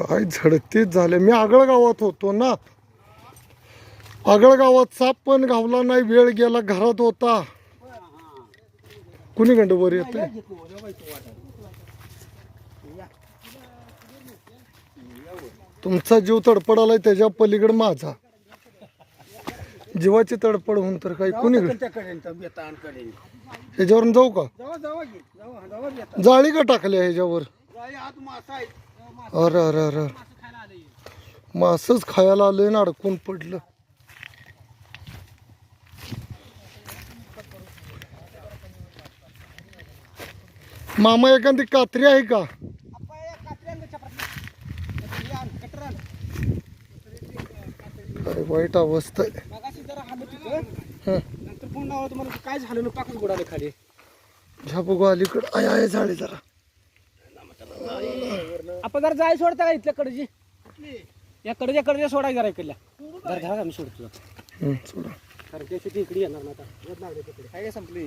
काय झडतीच झाले मी आगळ गावात होतो ना आगळ गावात साप पण गावला नाही वेळ गेला घरात होता कुणी गंड वर येते तुमचा जीव तडपडालाय त्याच्या पलीकडे माझा जीवाची तडपड होऊन तर काही कुणी ह्याच्यावरून जाऊ का जाळी का टाकल्या ह्याच्यावर अरे अरे अरे मासच खायला आलंय ना अडकून पडलं. मामा एखादी कात्री आहे का? वाईट अवस्था हं. काय झालं? ना पाकच बुडाले खाली. झा बघू अलीकडं. आय आय झाले जरा. आपण जरा जाय सोडता का इथल्या कडची? या कडच्या कडच्या सोडा जरा इकडल्या. जरा घ्या आम्ही सोडतो हं, सोडा. कारण इकडे येणार ना आता. तिकडे काय काय संपली?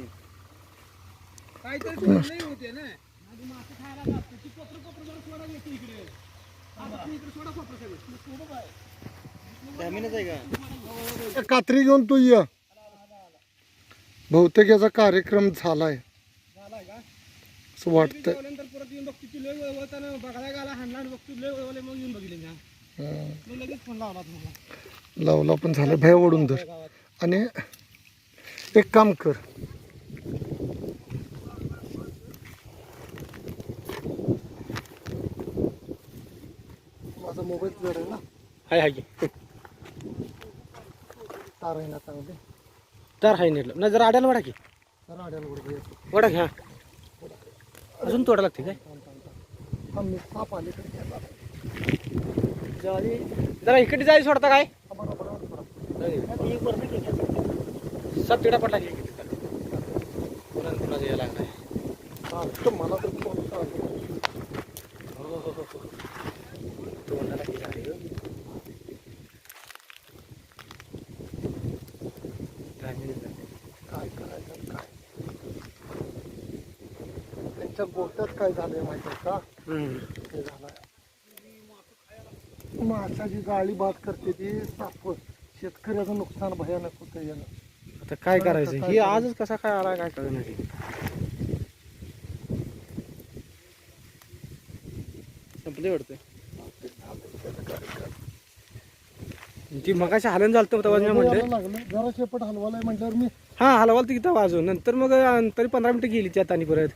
काहीतरी होते ना. आधी मासे खायला जातो. ती कोपरं कोपरं जरा सोडा येते इकडे. आता ती इकडे सोडा कोपरं सगळं. मग सोडू काय ए, कात्री घेऊन तू ये. बहुतेक याचा कार्यक्रम झालाय. झालाय का? असं वाटतंय. नंतर परत येऊन बघतो तू लय वळवताना बघायला गेला हाणला आणि बघतो लय वळवले मग येऊन बघितले मी हं. मग लगेच फोन लावला पण झालं भय ओढून धर. गावात आणि एक काम कर. माझा मोबाईल जड आहे ना? हाय हाय. तार आहे ना चांगली. तर हाय नेलं नाही जरा आड्याला वाढा की. तर आड्याला वाढा घ्या अजून तोडा लागते काय. जाळी जरा इकडे जायचं सोडता काय. सब तिडा पडला की पुन्हा पुन्हा यायला लागलाय सारखं मला तर फोन चालू. हो हो हो हो तोंडाला की झाली हो. दहा मिनिट झाले. काय करायचं काय त्यांच्या गोट्यात काय झालंय माहिती आहे का. हे झालंय. माशाची गाळी बाद करते ती. साप शेतकऱ्याचं नुकसान भयानक होतं यानं. आता काय करायचं? ही? आजच कसा काय आला काय कळणार नाही संपले वाटतं. ती मगाशी हालन झालं तेव्हा मी म्हणलं. यायला लागलं. जरा शेपट हलवालाय म्हटल्यावर मी हा हलवाल तर इथं वाजून नंतर मग तरी पंधरा मिनटं गेली त्यात आणि परत.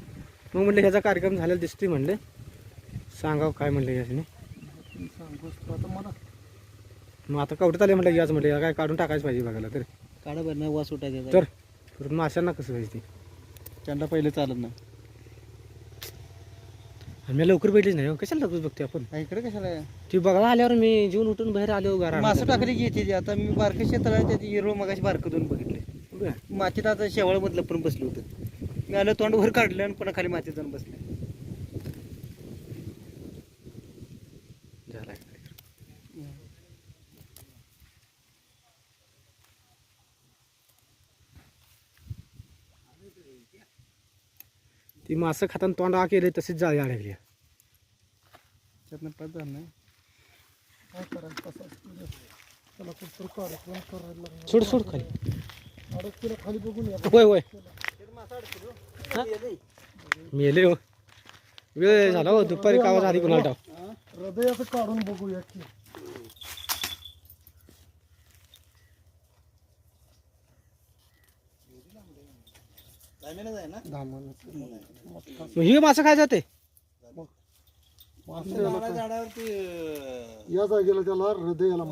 मग म्हणलं ह्याचा कार्यक्रम झालेला दिसतोय म्हणले. सांगाव काय म्हणलं याने मग आता कवडत आले म्हटलं याच म्हटलं काय काढून टाकायचं पाहिजे बघायला तर. काढा बरं नाही वास उठायचा तर परत माशांना कसं व्हायचं ते? त्यांना पहिले चालत नाही. आणि मी लवकर भेटलीच नाही हो. कशाला लवकर बघते आपण? हा, इकडे कशाला? ती बघायला आल्यावर मी जीवन उठून बाहेर आलो घरा मासं टाकली की येते ती. आता मी बारके क्षेत्र आहे त्याची हिरो मगाशी बारकं दोन बघितले मातीत आता शेवाळमधलं पण बसलं होतं. मी आलं तोंड वर काढलं आणि पुन्हा खाली मातीत जाऊन बसले. ती मासं खाताना तोंड आ केले तशीच जाळी अडकली त्यातनं नाही. काय करायचं? कसं असतं त्याला कुठं कार्यक्रम करायला लागणार सोड सोड खाली. अडकतीला खाली बघून या. होय होय. हा? मेले हो. वेळ झाला हो दुपारी कावा झाली कुणाला टाव हृदयाचं काढून बघूया की. मग ही मासं काय जाते या जागेला त्याला हृदयाला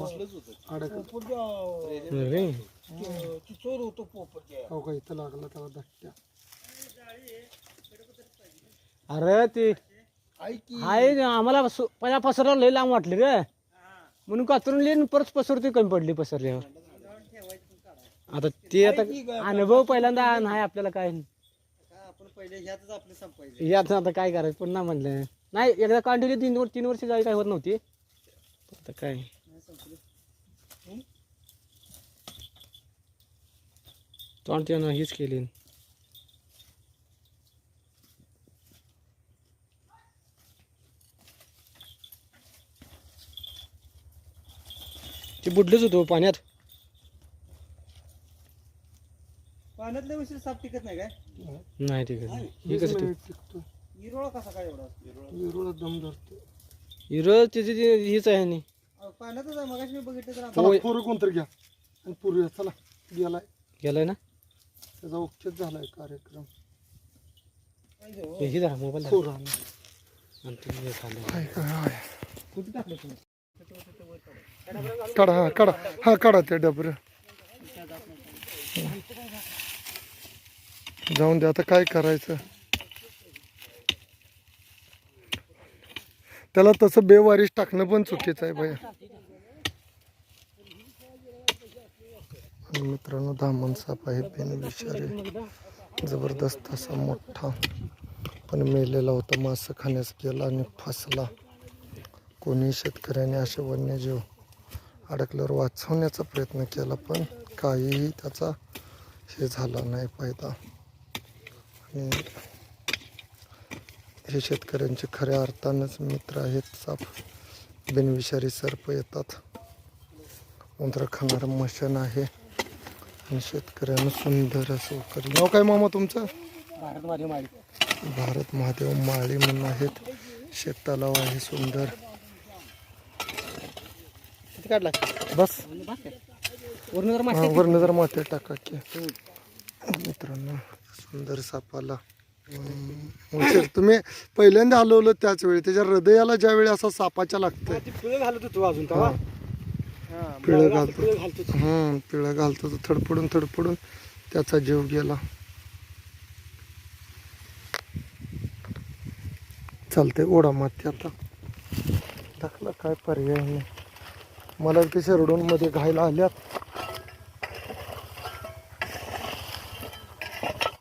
अडकत अरे. हो का इथं लागला त्याला धट्ट्या अरे ते आहे आम्हाला पस- पहिला पसरला लय लांब वाटले रे. म्हणून कातरून लिहिन परत पसरते कमी पडली पसरल्यावर. आता ते आता अनुभव पहिल्यांदा नाही आपल्याला काय पहिले ह्यातच आपलं संपायचं यात आता काय करायचं? पुन्हा म्हणलं. नाही एकदा काढली तीन वर तीन वर्ष जावी काय होत नव्हती. आता काय? तोंड त्यानं हीच केली. ते बुडलंच होतं पाण्यात. पाण्यातल्या उशीर साप टिकत नाही काय? नाही ते कसं हे कसं ते टिकतो. इरोळा कसा काय एवढा विरोळा दम धरतो. हिरं त्याची ती हीच आहे नी. अहो, पाण्यातच आहे मगाशी मी बघितलं तर चला. पोरं कोणतरी घ्या. आणि पूर्वी चला गेलाय. गेलाय ना? त्याचा उच्चच झालाय कार्यक्रम. हे. जरा मोबाईल पोरं आणि ते हे खाल्लं. काय काय आहे कुठे टाकलं तुम्ही? काढा हा काढा. हा काढा ते डबर. जाऊन दे आता काय करायचं? त्याला तसं बेवारीस टाकणं पण चुकीचं आहे भैया. आणि मित्रांनो धामण साप आहे बेनविषारी जबरदस्त असा मोठा पण मेलेला होता मासं खाण्यास गेला आणि फसला. कोणी शेतकऱ्याने असे वन्यजीव अडकल्यावर वाचवण्याचा प्रयत्न केला पण काहीही त्याचा हे झाला नाही फायदा. आणि हे शेतकऱ्यांचे खऱ्या अर्थानंच मित्र आहेत. साप बिनविषारी सर्प येतात. उंदर खाणारं मशन आहे. आणि शेतकऱ्यांना सुंदर असं करी नाव काय मामा तुमचं? भारत महादेव माळी. म्हणून आहेत. शेततलाव आहे सुंदर. काढला? बस. हा, जर माते टाका की. मित्रांनो. सुंदर सापाला. तुम्ही पहिल्यांदा हलवलं त्याच वेळी. त्याच्या हृदयाला ज्यावेळी असा सापाच्या लागतंय. पिळं घालत होतो अजून पिळं घालतो. हम्म पिळं घालतो तो थडपडून थडपडून त्याचा जीव गेला. चालतंय ओढा माती आता. टाकला काय पर्याय नाही. मला ते शेरडून मध्ये घायला आल्यात.